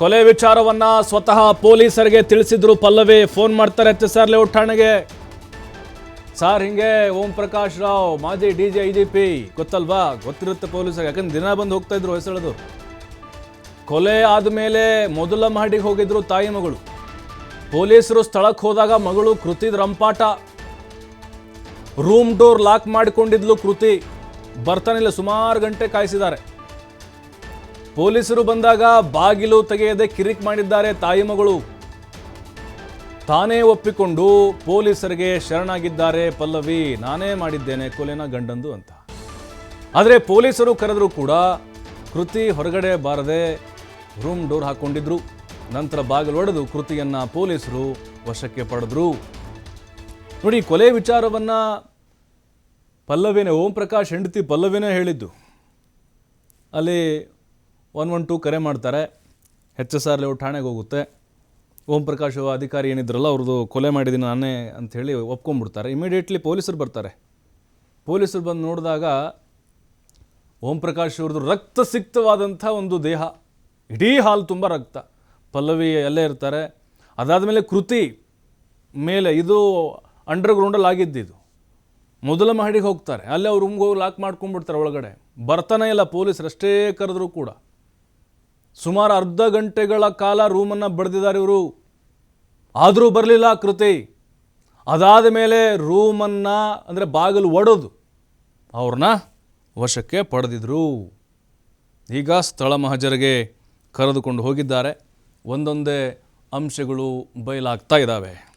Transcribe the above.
ಕೊಲೆ ವಿಚಾರವನ್ನ ಸ್ವತಃ ಪೊಲೀಸರಿಗೆ ತಿಳಿಸಿದ್ರು ಪಲ್ಲವಿ. ಫೋನ್ ಮಾಡ್ತಾರೆ ಎಚ್ ಸರ್ ಲೇಔಟ್ ಠಾಣೆಗೆ ಸರ್ ಹಿಂಗೆ, ಓಂ ಪ್ರಕಾಶ್ ರಾವ್, ಮಾಜಿ D G I G P. ಗೊತ್ತಲ್ವಾ? ಗೊತ್ತಿರುತ್ತೆ ಪೊಲೀಸರಿಗೆ. ಯಾಕಂದ್ರೆ ದಿನ ಬಂದು ಹೋಗ್ತಾ ಇದ್ರು ಹೊಸಳದು ಕೊಲೆ ಆದಮೇಲೆ ಮೊದಲ ಮಹಡಿಗೆ ಹೋಗಿದ್ರು ತಾಯಿ ಮಗಳು. ಪೊಲೀಸರು ಸ್ಥಳಕ್ಕೆ ಹೋದಾಗ ಮಗಳು ಕೃತಿ ರಂಪಾಟ. ರೂಮ್ ಡೋರ್ ಲಾಕ್ ಮಾಡಿಕೊಂಡಿದ್ಲು ಕೃತಿ. ಬರ್ತಾನಿಲ್ಲ ಸುಮಾರು ಗಂಟೆ ಕಾಯಿಸಿದ್ದಾರೆ. ಪೊಲೀಸರು ಬಂದಾಗ ಬಾಗಿಲು ತೆಗೆಯದೆ ಕಿರಿಕ್ ಮಾಡಿದ್ದಾರೆ ತಾಯಿ ಮಗಳು. ತಾನೇ ಒಪ್ಪಿಕೊಂಡು ಪೊಲೀಸರಿಗೆ ಶರಣಾಗಿದ್ದಾರೆ ಪಲ್ಲವಿ. ನಾನೇ ಮಾಡಿದ್ದೇನೆ ಕೊಲೆನ ಗಂಡಂದು ಅಂತ. ಆದರೆ ಪೊಲೀಸರು ಕರೆದರೂ ಕೂಡ ಕೃತಿ ಹೊರಗಡೆ ಬಾರದೆ ರೂಮ್ ಡೋರ್ ಹಾಕ್ಕೊಂಡಿದ್ರು ನಂತರ ಬಾಗಿಲು ಒಡೆದು ಕೃತಿಯನ್ನು ಪೊಲೀಸರು ವಶಕ್ಕೆ ಪಡೆದ್ರು. ನೋಡಿ, ಕೊಲೆ ವಿಚಾರವನ್ನು ಪಲ್ಲವಿನೇ, ಓಂ ಪ್ರಕಾಶ್ ಹೆಂಡತಿ ಪಲ್ಲವಿನೇ ಹೇಳಿದ್ದು. ಅಲ್ಲಿ ಒನ್ ಒನ್ ಟೂ ಕರೆ ಮಾಡ್ತಾರೆ. ಎಚ್ ಎಸ್ ಆರ್ ಲೇಔಟ್ ಠಾಣೆಗೆ ಹೋಗುತ್ತೆ. ಓಂ ಪ್ರಕಾಶ್ ಅಧಿಕಾರಿ ಏನಿದ್ರಲ್ಲ, ಅವ್ರದ್ದು ಕೊಲೆ ಮಾಡಿದ್ದೀನಿ ನಾನೇ ಅಂಥೇಳಿ ಒಪ್ಕೊಂಡ್ಬಿಡ್ತಾರೆ. ಇಮಿಡಿಯೇಟ್ಲಿ ಪೊಲೀಸರು ಬರ್ತಾರೆ. ಪೊಲೀಸರು ಬಂದು ನೋಡಿದಾಗ ಓಂ ಪ್ರಕಾಶ್ ಅವ್ರದ್ದು ರಕ್ತ ಸಿಕ್ತವಾದಂಥ ಒಂದು ದೇಹ. ಇಡೀ ಹಾಲು ತುಂಬ ರಕ್ತ. ಪಲ್ಲವಿ ಎಲ್ಲೇ ಇರ್ತಾರೆ. ಅದಾದಮೇಲೆ ಕೃತಿ ಮೇಲೆ ಇದು ಅಂಡರ್ಗ್ರೌಂಡಲ್ಲಿ ಇದು ಮೊದಲ ಮಹಡಿಗೆ ಹೋಗ್ತಾರೆ. ಅಲ್ಲೇ ಅವ್ರು ರೂಮ್ಗೆ ಹೋಗಿ ಲಾಕ್ ಮಾಡ್ಕೊಂಡ್ಬಿಡ್ತಾರೆ ಒಳಗಡೆ. ಬರ್ತಾನೆ ಇಲ್ಲ ಪೊಲೀಸರು, ಅಷ್ಟೇ ಕರೆದ್ರೂ ಕೂಡ. ಸುಮಾರು ಅರ್ಧ ಗಂಟೆಗಳ ಕಾಲ ರೂಮನ್ನು ಬಡ್ದಿದ್ದಾರೆ ಇವರು. ಆದರೂ ಬರಲಿಲ್ಲ ಕೃತಿ. ಅದಾದ ಮೇಲೆ ರೂಮನ್ನು, ಅಂದರೆ ಬಾಗಿಲು ಒಡೆದು ಅವ್ರನ್ನ ವಶಕ್ಕೆ ಪಡೆದಿದ್ರು. ಈಗ ಸ್ಥಳ ಮಹಜರಿಗೆ ಕರೆದುಕೊಂಡು ಹೋಗಿದ್ದಾರೆ. ಒಂದೊಂದೇ ಅಂಶಗಳು ಬಯಲಾಗ್ತಾ ಇದ್ದಾವೆ.